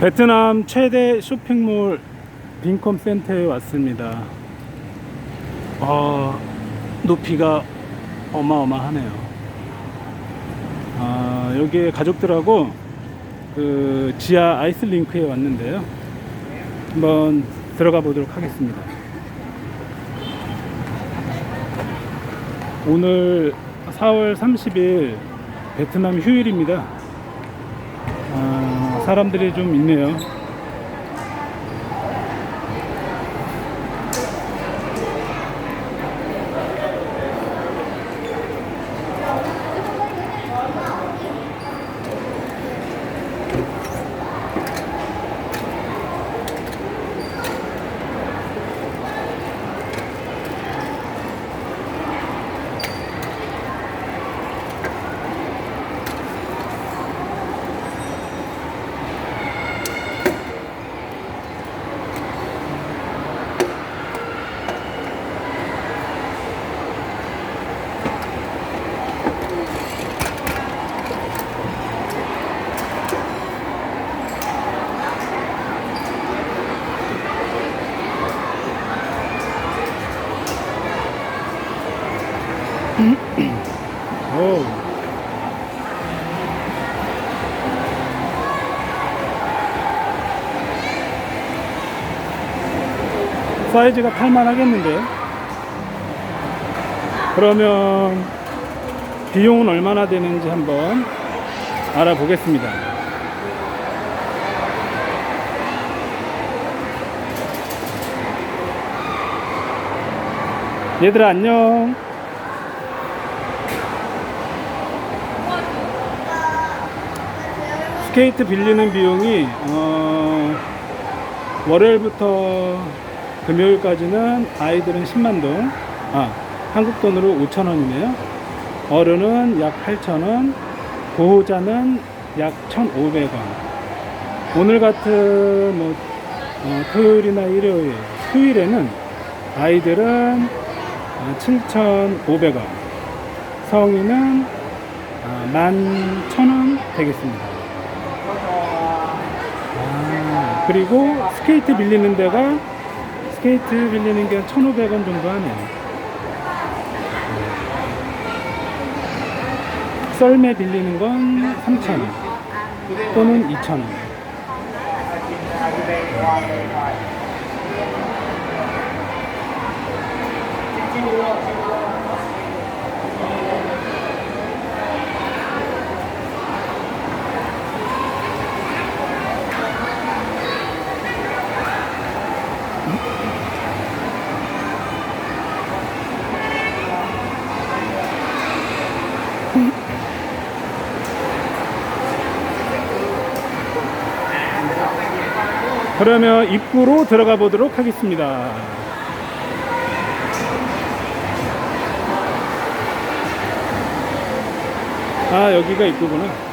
베트남 최대 쇼핑몰 빈컴 센터에 왔습니다. 어, 높이가 어마어마하네요. 아, 여기에 가족들하고 그 지하 아이스링크에 왔는데요. 한번 들어가 보도록 하겠습니다. 오늘 4월 30일 베트남 휴일입니다. 아, 사람들이 좀 있네요. 오. 사이즈가 탈만하겠는데요? 그러면 비용은 얼마나 되는지 한번 알아보겠습니다. 얘들아 안녕. 스케이트 빌리는 비용이 어, 월요일부터 금요일까지는 아이들은 10만 동, 아 한국 돈으로 5천 원이네요. 어른은 약 8천 원, 보호자는 약 1,500원. 오늘 같은 뭐 어, 토요일이나 일요일, 휴일에는 아이들은 7,500원, 성인은 아, 11,000원 되겠습니다. 아, 그리고 스케이트 빌리는 데가 스케이트 빌리는 게 1,500원 정도 하네요. 썰매 빌리는 건 3,000원 또는 2,000원. 그러면 입구로 들어가 보도록 하겠습니다. 아, 여기가 입구구나.